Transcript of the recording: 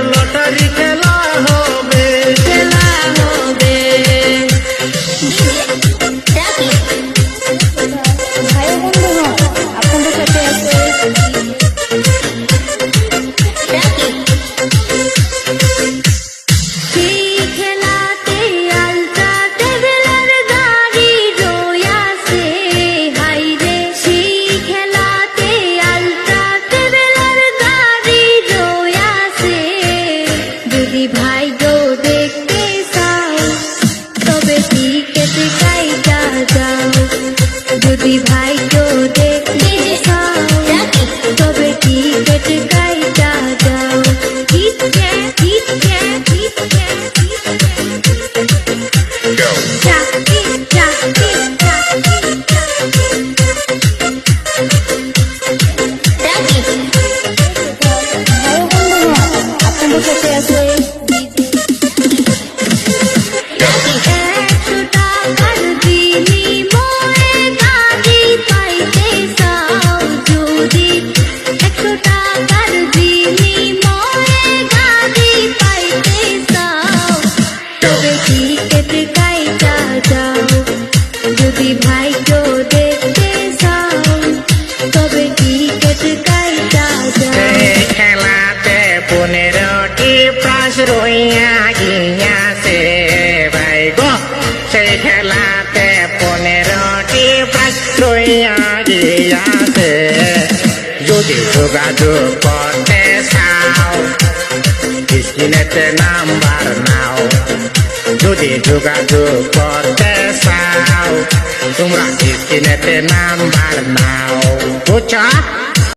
Lottery যাও। যদি ভাই গো যদি ভাইকেও দেখতে চাও। তবে টিকেট কাইটা যাও খেলাতে পনেরোটি প্রাস রইয়া গিয়াছে। ভাই গো সেই খেলাতে পনেরোটি প্রাস রইয়া গিয়াছে। যদি যোগাযোগ করতে চাও স্ক্রিনেতে নাম্বার নাও। যদি যোগাযোগ করতে চাও তোমরা স্ক্রিনেতে নাম্বার নাও। বুঝছ